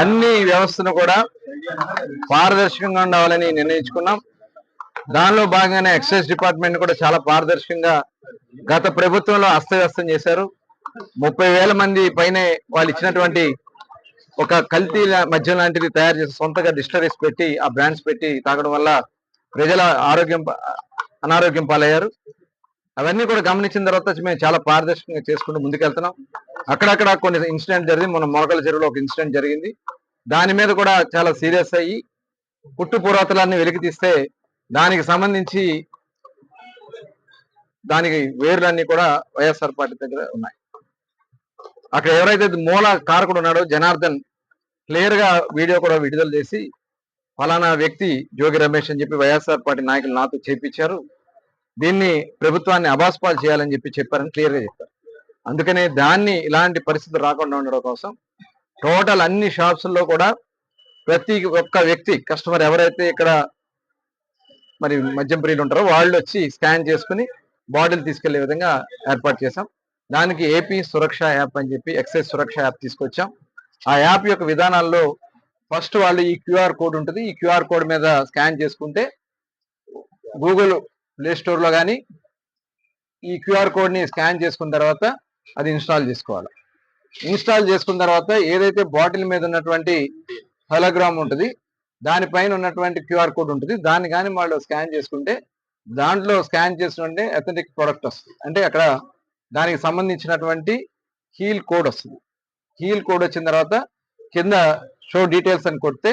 అన్ని వ్యవస్థను కూడా పారదర్శకంగా ఉండాలని నిర్ణయించుకున్నాం. దానిలో భాగంగానే ఎక్సైజ్ డిపార్ట్మెంట్ కూడా చాలా పారదర్శకంగా గత ప్రభుత్వంలో అస్తవ్యస్తం చేశారు. ముప్పై వేల మంది పైనే వాళ్ళు ఇచ్చినటువంటి ఒక కల్తీ మద్యం లాంటిది తయారు చేసి సొంతగా డిస్టరీస్ పెట్టి ఆ బ్రాండ్స్ పెట్టి తాగడం వల్ల ప్రజల ఆరోగ్యం అనారోగ్యం పాలయ్యారు. అవన్నీ కూడా గమనించిన తర్వాత మేము చాలా పారదర్శకంగా చేసుకుంటూ ముందుకెళ్తున్నాం. అక్కడక్కడ కొన్ని ఇన్సిడెంట్ జరిగింది. మన మొరకల చెరువులో ఒక ఇన్సిడెంట్ జరిగింది. దాని మీద కూడా చాలా సీరియస్ అయ్యి పుట్టు పురాతలన్నీ వెలికి తీస్తే దానికి సంబంధించి దానికి వేర్లన్నీ కూడా వైఎస్ఆర్ పార్టీ దగ్గర ఉన్నాయి. అక్కడ ఎవరైతే మూల కారకుడు ఉన్నాడో జనార్దన్ క్లియర్గా వీడియో కూడా విడుదల చేసి ఫలానా వ్యక్తి జోగి రమేష్ అని చెప్పి వైఎస్ఆర్ పార్టీ నాయకులు నాతో చేపించారు. దీన్ని ప్రభుత్వాన్ని అబాస్పాలు చేయాలని చెప్పి చెప్పారని క్లియర్గా చెప్పారు. అందుకనే దాన్ని ఇలాంటి పరిస్థితులు రాకుండా ఉండడం కోసం టోటల్ అన్ని షాప్స్లో కూడా ప్రతి ఒక్క వ్యక్తి కస్టమర్ ఎవరైతే ఇక్కడ మరి మద్యం ప్రియులు ఉంటారో వాళ్ళు వచ్చి స్కాన్ చేసుకుని బాటిల్ తీసుకెళ్ళే విధంగా ఏర్పాటు చేశాం. దానికి ఏపీ సురక్ష యాప్ అని చెప్పి ఎక్సైజ్ సురక్ష యాప్ తీసుకొచ్చాం. ఆ యాప్ యొక్క విధానాల్లో ఫస్ట్ వాళ్ళు ఈ క్యూఆర్ కోడ్ ఉంటుంది. ఈ క్యూఆర్ కోడ్ మీద స్కాన్ చేసుకుంటే గూగుల్ ప్లే స్టోర్లో కానీ ఈ క్యూఆర్ కోడ్ని స్కాన్ చేసుకున్న తర్వాత అది ఇన్స్టాల్ చేసుకోవాలి. ఇన్స్టాల్ చేసుకున్న తర్వాత ఏదైతే బాటిల్ మీద ఉన్నటువంటి హోలోగ్రామ్ ఉంటుంది దానిపైన ఉన్నటువంటి క్యూఆర్ కోడ్ ఉంటుంది దాన్ని కానీ వాళ్ళు స్కాన్ చేసుకుంటే దాంట్లో స్కాన్ చేసుకుంటే అథెంటిక్ ప్రోడక్ట్ వస్తుంది. అంటే అక్కడ దానికి సంబంధించినటువంటి హీల్ కోడ్ వస్తుంది. హీల్ కోడ్ వచ్చిన తర్వాత కింద షో డీటెయిల్స్ అని కొడితే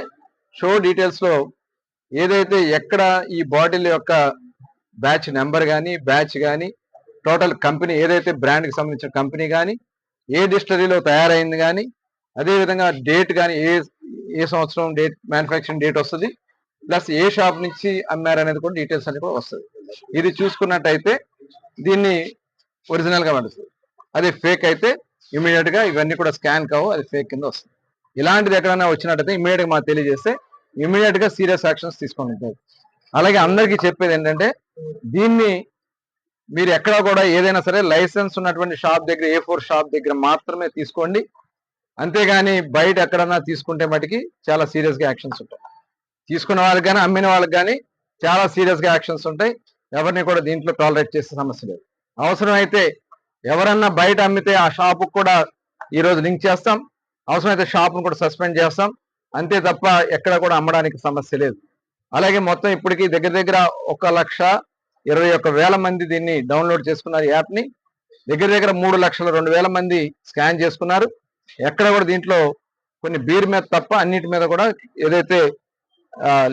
షో డీటెయిల్స్లో ఏదైతే ఎక్కడ ఈ బాటిల్ యొక్క బ్యాచ్ నెంబర్ కానీ బ్యాచ్ కానీ టోటల్ కంపెనీ ఏదైతే బ్రాండ్కి సంబంధించిన కంపెనీ కానీ ఏ డిస్టరీలో తయారైంది కానీ అదేవిధంగా డేట్ కానీ ఏ ఏ సంవత్సరం డేట్ మ్యానుఫ్యాక్చరింగ్ డేట్ వస్తుంది ప్లస్ ఏ షాప్ నుంచి అమ్మారు అనేది కూడా డీటెయిల్స్ అనేది కూడా వస్తుంది. ఇది చూసుకున్నట్టయితే దీన్ని ఒరిజినల్గా పండుతుంది పడుతుంది అదే ఫేక్ అయితే ఇమీడియట్గా ఇవన్నీ కూడా స్కాన్ కావు అది ఫేక్ కింద వస్తుంది. ఇలాంటిది ఎక్కడైనా వచ్చినట్టయితే ఇమీడియట్గా మాకు తెలియజేస్తే ఇమీడియట్గా సీరియస్ యాక్షన్స్ తీసుకొని ఉంటాయి అలాగే అందరికీ చెప్పేది ఏంటంటే దీన్ని మీరు ఎక్కడ కూడా ఏదైనా సరే లైసెన్స్ ఉన్నటువంటి షాప్ దగ్గర ఏ ఫోర్ షాప్ దగ్గర మాత్రమే తీసుకోండి. అంతేగాని బయట ఎక్కడన్నా తీసుకుంటే మటుకి చాలా సీరియస్గా యాక్షన్స్ ఉంటాయి. తీసుకున్న వాళ్ళకి కానీ అమ్మిన వాళ్ళకి కానీ చాలా సీరియస్గా యాక్షన్స్ ఉంటాయి. ఎవరిని కూడా దీంట్లో టాలరేట్ చేసే సమస్య లేదు. అవసరం అయితే ఎవరన్నా బయట అమ్మితే ఆ షాపు కూడా ఈ రోజు లింక్ చేస్తాం. అవసరమైతే షాప్ను కూడా సస్పెండ్ చేస్తాం. అంతే తప్ప ఎక్కడ కూడా అమ్మడానికి సమస్య లేదు. అలాగే మొత్తం ఇప్పటికి దగ్గర దగ్గర ఒక లక్ష ఇరవై ఒక్క వేల మంది దీన్ని డౌన్లోడ్ చేసుకున్నారు యాప్ని. దగ్గర దగ్గర మూడు లక్షల రెండు వేల మంది స్కాన్ చేసుకున్నారు. ఎక్కడ కూడా దీంట్లో కొన్ని బీర్ మీద తప్ప అన్నిటి మీద కూడా ఏదైతే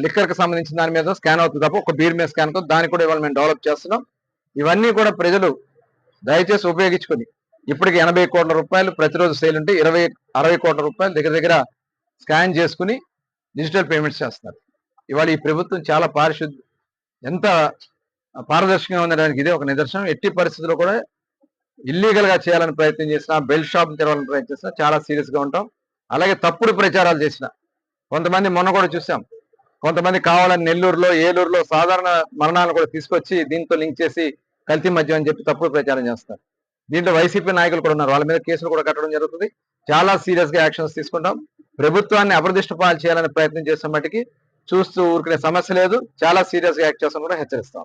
లిక్కర్కి సంబంధించిన దాని మీద స్కాన్ అవుతుంది తప్ప ఒక బీర్ మీద స్కాన్ అవుతుంది. దాన్ని కూడా ఇవాళ మేము డెవలప్ చేస్తున్నాం. ఇవన్నీ కూడా ప్రజలు దయచేసి ఉపయోగించుకొని ఇప్పటికి ఎనభై కోట్ల రూపాయలు ప్రతిరోజు సేల్ ఉంటే ఇరవై అరవై కోట్ల రూపాయలు దగ్గర దగ్గర స్కాన్ చేసుకుని డిజిటల్ పేమెంట్స్ చేస్తున్నారు. ఇవాళ ఈ ప్రభుత్వం చాలా పారిశుద్ధ ఎంత పారదర్శకంగా ఉండడానికి ఇదే ఒక నిదర్శనం. ఎట్టి పరిస్థితుల్లో కూడా ఇల్లీగల్గా చేయాలని ప్రయత్నం చేసినా బెల్ట్ షాప్ తెరవాలని ప్రయత్నం చేసినా చాలా సీరియస్గా ఉంటాం. అలాగే తప్పుడు ప్రచారాలు చేసిన. కొంతమంది మొన్న కూడా చూసాం. కొంతమంది కావాలని నెల్లూరులో ఏలూరులో సాధారణ మరణాలను కూడా తీసుకొచ్చి దీంతో లింక్ చేసి కల్తీ మద్యం అని చెప్పి తప్పుడు ప్రచారం చేస్తారు దీంట్లో వైసీపీ నాయకులు కూడా ఉన్నారు. వాళ్ళ మీద కేసులు కూడా కట్టడం జరుగుతుంది. చాలా సీరియస్గా యాక్షన్స్ తీసుకుంటాం. ప్రభుత్వాన్ని అప్రదిష్ట పాలు చేయాలని ప్రయత్నం చేసిన మట్టికి చూస్తూ ఊరుకునే సమస్య లేదు. చాలా సీరియస్గా యాక్ట్ చేస్తాం కూడా హెచ్చరిస్తాం.